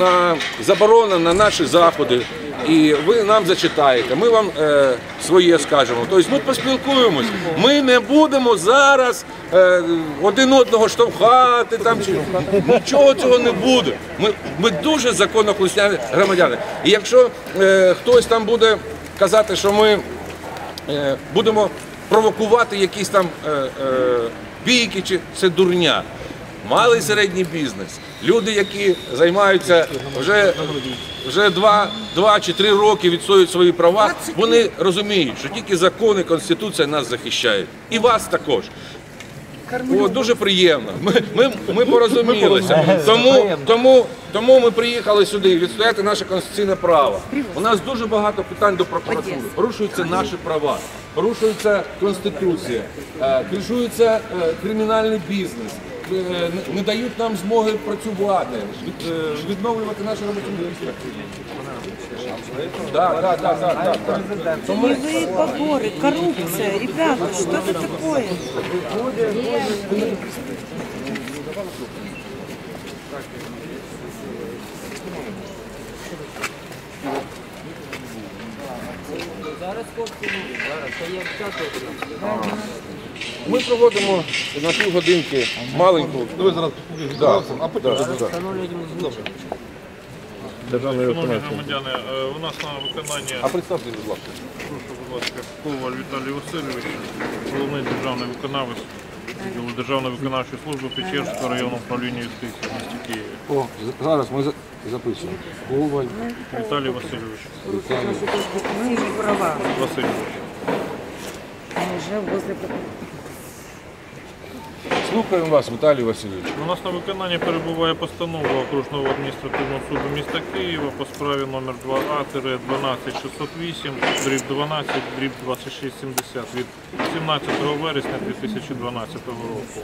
на заборона на наші заходи. І ви нам зачитаєте, ми вам е, своє скажемо. Тобто ми поспілкуємось. Ми не будемо зараз е, один одного штовхати там чи нічого цього не буде. Ми, ми дуже законослухняні громадяни. І якщо е, хтось там буде казати, що ми е, будемо провокувати якісь там е, е, бійки, чи це дурня. Малий і середній бізнес. Люди, які займаються вже, вже два, два чи три роки відстоюють свої права, вони розуміють, що тільки закони, конституція нас захищають. І вас також. О, дуже приємно. Ми, ми, ми порозумілися. Тому, тому, тому ми приїхали сюди відстояти наше конституційне право. У нас дуже багато питань до прокуратури. Порушуються наші права, порушується конституція, е, кришується е, кримінальний бізнес. е, не- Не дають нам змоги працювати, від- е, відновлювати наші робочі місця. Так, так, так, так, так. Тому Нулевые поборы, коррупция. Ребята, что это такое? ми проводимо на півгодинки маленьку. Ви зараз Да, а потім Державний Шановні громадяни, е, у нас на виконанні, А представте, будь ласка. прошу, будь ласка, Коваль Віталій Васильович, головний державний виконавець відділу Державної виконавчої служби Печерського районного управління юстиції в місті Києві. О, з- зараз ми за- записуємо. Коваль. Віталій Васильович. Конституционные права. Васильович. Уже возле Слухаємо вас, Віталій Васильович. У нас на виконанні перебуває постанова окружного адміністративного суду міста Києва по справі номер 2А-12608, дріб 12, дріб 2670 від 17 вересня 2012 року.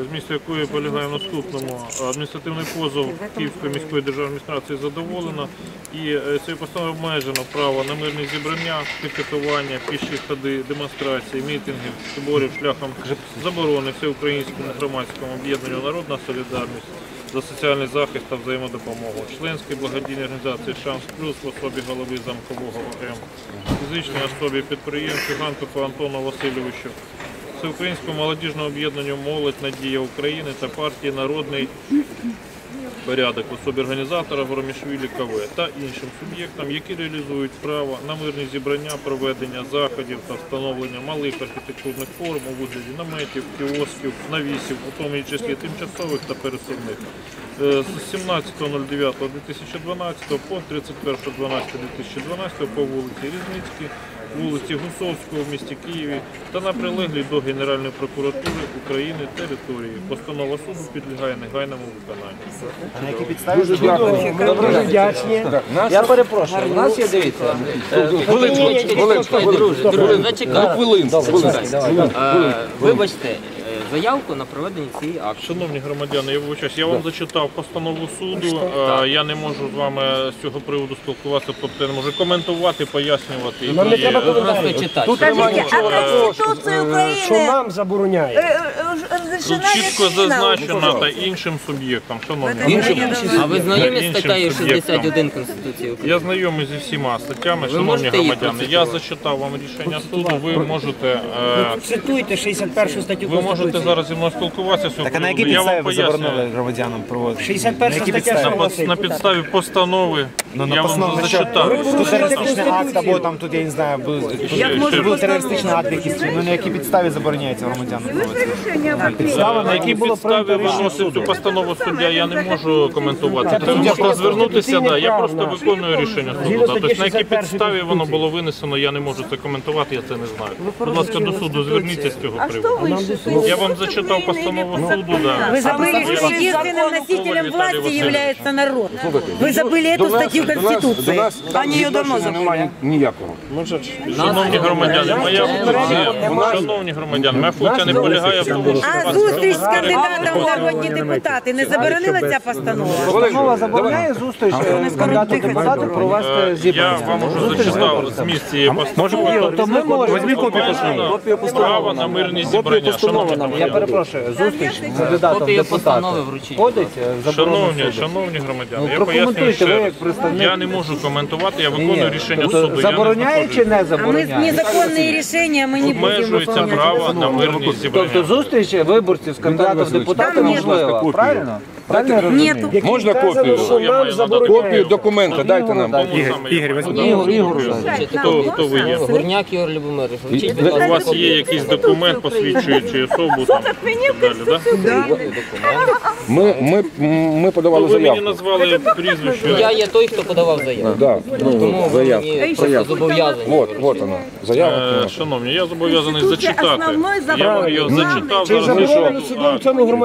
Зміст якої полягає в наступному. Адміністративний позов Київської міської державної адміністрації задоволено. І е, цією постановою обмежено право на мирні зібрання, пікетування, піші ходи, демонстрації, мітингів, зборів шляхом заборони всеукраїнському громадському об'єднанню Народна солідарність за соціальний захист та взаємодопомогу, членській благодійній організації Шанс Плюс в особі голови замкового ОМ, фізичній особі підприємцю Ганкофу Антону Васильовичу, Всеукраїнському молодіжному об'єднанню Молодь Надія України та партії Народний порядок особі організатора Горомішвілі КВ та іншим суб'єктам, які реалізують право на мирні зібрання, проведення заходів та встановлення малих архітектурних форм у вигляді наметів, кіосків, навісів, у тому числі тимчасових та пересувних. Е, З 17.09.2012 по 31.12.2012 по вулиці Різницькій, вулиці Гусовського в місті Києві та на прилеглій до Генеральної прокуратури України території. Постанова суду підлягає негайному виконанню. На які підстави Дуже дякую. Дуже вдячні. Я перепрошую. У нас є дивіться. Хвилинку, хвилинку, зачекай. хвилинку, хвилинку. Е, Вибачте, заявку на проведення цієї акції. Шановні громадяни, я вибачаюсь, я вам зачитав постанову суду. Е, Я не можу з вами з цього приводу спілкуватися, тобто я не можу коментувати, пояснювати. Нам не І, треба е, коментарів. Просто читати. Тут немає Скажите, а нічого. Конституция Що Украины нам забороняє? э, э, Тут разрешена чітко вершина. зазначено та іншим суб'єктам. Шановні, Іншим. А ви знайомі з Іншим статтею суб'єктам. 61 Конституції України? я знайомий зі всіма статтями, шановні можете її громадяни. Я зачитав вам рішення суду. Ви можете е, Цитуйте 61 статтю ви можете зараз зі мною спілкуватися з цього Так а на якій приводу. Я підставі вам ви заборонили пояснюю. громадянам проводити? 61 На стаття підставі? На, пос- на підставі постанови Ну, на я вам постанову, що зачитав. тут терористичний акт, або там тут, я не знаю, був, може був терористичний акт якийсь. Ну на якій підставі забороняється громадянам проводити? Підстава, на якій підставі виносить цю постанову суддя, я не можу коментувати. Тобто можна звернутися, да, я просто виконую рішення суду. да. Тобто на якій підставі воно було винесено, я не можу це коментувати, я це не знаю. Будь ласка, до суду зверніться з цього приводу. Я вам зачитав постанову суду, да. Вы забыли, Я что вам- единственным носителем Виталий власти Васильевич. является народ. Вы забыли эту статью статью до нас, до Конституции. нас там Они ее давно відношення забыли. немає ніякого. Шановні громадяни, моя функція, шановні громадяни, моя функція не полягає в тому, що А вас зустріч з перебивати. кандидатом в народні депутати не заборонила ця постанова? Постанова забороняє зустріч е, з кандидатом в депутати провести Е, Я зібрання. вам уже Зустріч з зачитав виборцем. зміст цієї постанови. Тобто ми можемо... Візьмі копію Право на мирні зібрання. Шановні Я громадяни. перепрошую, зустріч з кандидатом в Копію депутати постанови вручіть. входить е, в заборону Шановні, суду? шановні громадяни, Ну, я прокоментуйте пояснюю ще ви раз. як представник. Я не можу коментувати, я Ні, виконую ні. рішення Тобто суду. Я не Забороняє чи не А мы забороняє? незаконные решения мы не будем Обмежується выполнять. право на мирні Тобто зібрання. зустріч виборців з кандидатом в депутати Там ні. можлива, Копію. правильно? Правильно я розумію? Нету. Можна копію? Копію документа дайте нам. Ігор, Ігор. Ігор. Хто, хто ви є? Горняк Ігор Любомирович, вручіть, будь У ласка, вас є якийсь документ, посвідчуючий особу там і так далі, да? Ми, ми, ми подавали Ви мені заявку. назвали прізвище. Я є той, хто подавав заяву. Да, Тому ви мені просто зобов'язані. Вот, вот она, заявка. Е, Шановні, я зобов'язаний зачитати. Я вам її зачитав. зараз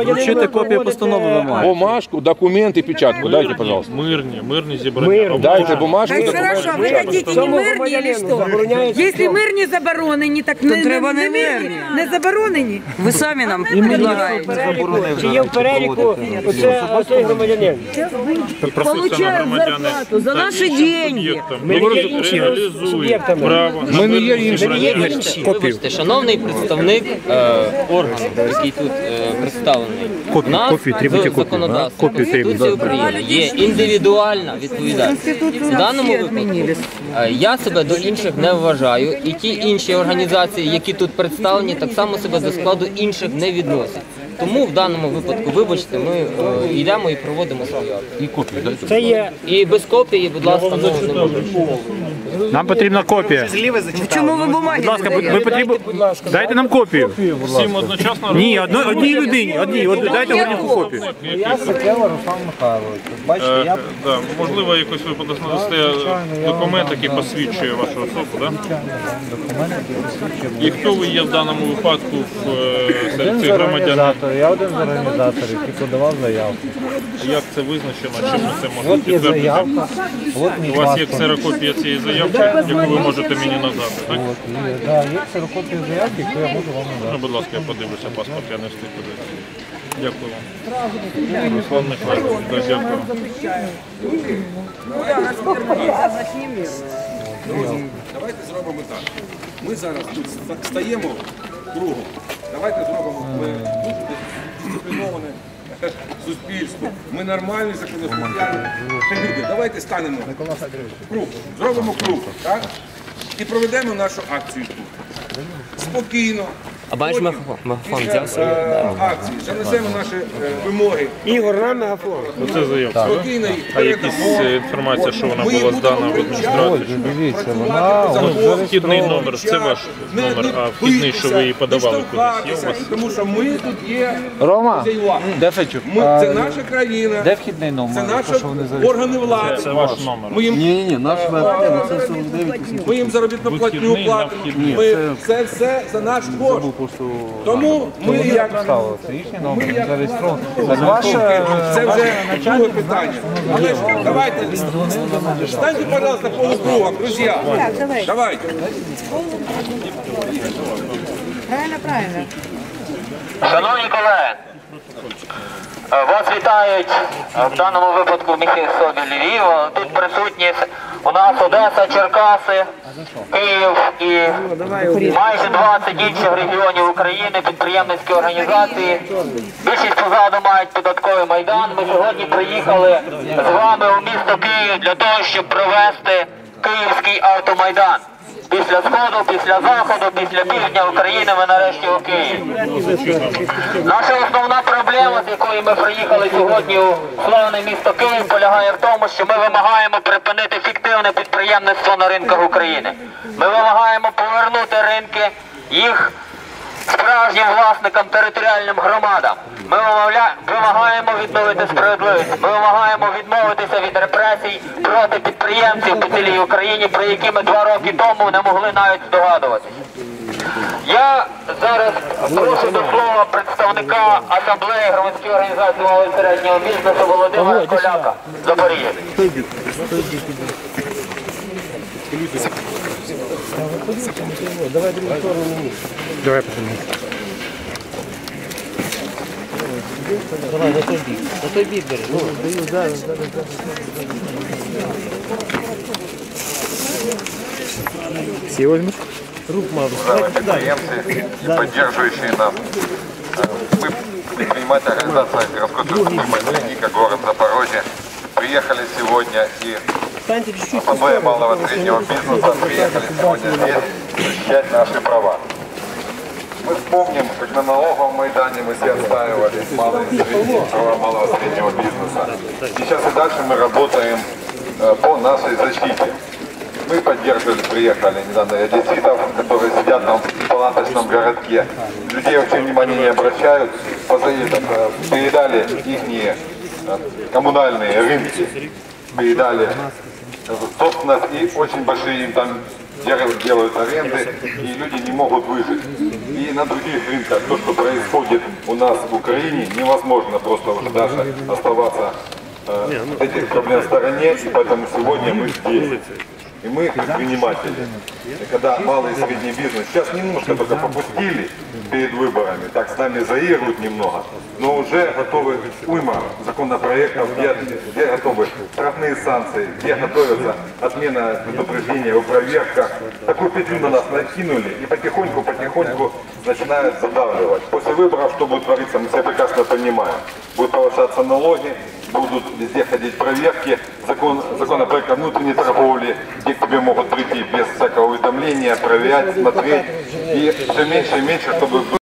Вручити копію постанови ви маєте. Бумажку, документ и печатку дайте, пожалуйста. Мирні, мирні зібрання. Дайте бумажку. Так документ. хорошо, вы хотите не мирні или что? Если мирні заборонені, так не, не, не мирні, не заборонені. Ви самі нам предлагаєте. Чи є в переліку оце, оцей громадянин? На громадяни. за наші деньги. Які реалізують право на Ми не є мирні інші. зібрання. Вибачте, вибачте, шановний представник е, органу, який тут е, представлений. У нас в законодавстві Конституції України є індивідуальна відповідальність. В даному випадку е, я себе до інших не вважаю, і ті інші організації, які тут представлені, так само себе до складу інших не відносять. Тому в даному випадку, вибачте, ми е, йдемо і проводимо свою акцію. І копію дайте. Це є І без копії, будь ласка, ну, не можу. Нам потрібна копія. Чому ви бумаги Будь ласка, даєте? потрібно дайте нам копію. Всім одночасно Ні, одно- одній людині, одній. От Дайте горніку копію. я Сакела Руслан Михайлович. Бачите, Е, я да, можливо, якось ви надасте документ, який посвідчує вашу особу, да? І хто ви є в даному випадку в, е, серед один з цих громадян? організаторів, я один з організаторів, який подавав заявку. Як це визначено? Чим ми це можемо От є підтвердити? заявка, от мій У вас є паспорт. ксерокопія цієї заявки, яку ви можете мені надати, так? От, є, ксерокопія заявки, яку я можу вам надати. Ну, будь ласка, я подивлюся паспорт, я не встиг подивитися. Дякую вам. Руслан Михайлович, да, дякую. Давайте зробимо так. Ми зараз тут стаємо кругом. Давайте зробимо ми дуже дисципліноване суспільство. Ми нормальні законослухняні люди. Давайте станемо круг. Зробимо круг, так? І проведемо нашу акцію тут. Спокійно. А бачиш, мегафон- мегафон після, взяв собі? е, акції занесемо наші е, вимоги. Оце заявка, так? Спокійно їх А якісь передамо. е, інформація, що вона Ми була будемо здана в адміністрацію? Дивіться, працювати по закону. Вхідний номер, це ваш номер, а вхідний, що ви її подавали кудись. Є у вас? Тому що ми тут є Рома, де? Ми, А, це наша країна, Де вхідний номер? це наші що вони завісили? органи влади. Це ваш номер. Ми їм, Ні, ні, наш ВРТ, це 49 ми їм заробітну платню Вихідний на платимо. вхідний. Ми, це все за наш кошт. Тому ми як Ставили, це їхній номер, він зареєстрований. Це ваше... це вже друге питання. Але ж давайте станьте, пожалуйста, полукругом, друзі. Давайте. Правильно, правильно. Шановні колеги, вас вітають в даному випадку міських собі Львів. Тут присутні у нас Одеса, Черкаси, Київ і майже 20 інших регіонів України, підприємницькі організації. Більшість позаду мають податковий майдан. Ми сьогодні приїхали з вами у місто Київ для того, щоб провести Київський автомайдан. Після сходу, після заходу, після півдня України ми нарешті у Києві. Наша основна проблема, з якою ми приїхали сьогодні у славне місто Київ, полягає в тому, що ми вимагаємо припинити фіктивне підприємництво на ринках України. Ми вимагаємо повернути ринки їх справжнім власникам територіальним громадам. Ми вимагаємо відновити справедливість. Ми вимагаємо відмовитися від репресій проти підприємців по цілій Україні, про які ми два роки тому не могли навіть здогадуватися. Я Зараз прошу до слова представника асамблеї громадської організації малого і середнього бізнесу Володимира Коляка. Запоріжжя. Давай потім. Давай, на той бік. На той бік бери. Ну, Всі візьмеш? уважаемые конференции и поддерживающие нас. Мы, предпринимательная организация городской транспортной клиника город Запорожье, приехали сегодня и ассамблея малого и среднего бизнеса приехали сегодня здесь защищать наши права. Мы вспомним, как на налоговом Майдане мы все отстаивали малые средние права малого среднего бизнеса. И сейчас и дальше мы работаем э, по нашей защите. Мы поддерживали, приехали недавно одесситов, которые сидят там в палаточном городке. Людей вообще внимания не обращают, позаедут, э, передали их коммунальные рынки, передали э, собственность и очень большие им там делают, аренды, и люди не могут выжить. И на других рынках то, что происходит у нас в Украине, невозможно просто уже дальше оставаться э, этих проблем в стороне, и поэтому сегодня мы здесь. И мы предприниматели. И когда малый и средний бизнес сейчас немножко только попустили перед выборами, так с нами заигрывают немного, но уже готовы уйма законопроектов, где, где готовы штрафные санкции, где готовится отмена предупреждения о проверках. Такую петлю на нас накинули и потихоньку-потихоньку начинают задавливать. После выборов что будет твориться, мы все прекрасно понимаем. Будут повышаться налоги, будут везде ходить проверки, закон, законопроект о внутренней торговле, где к тебе могут прийти без всякого уведомления, проверять, смотреть. И все меньше и меньше, чтобы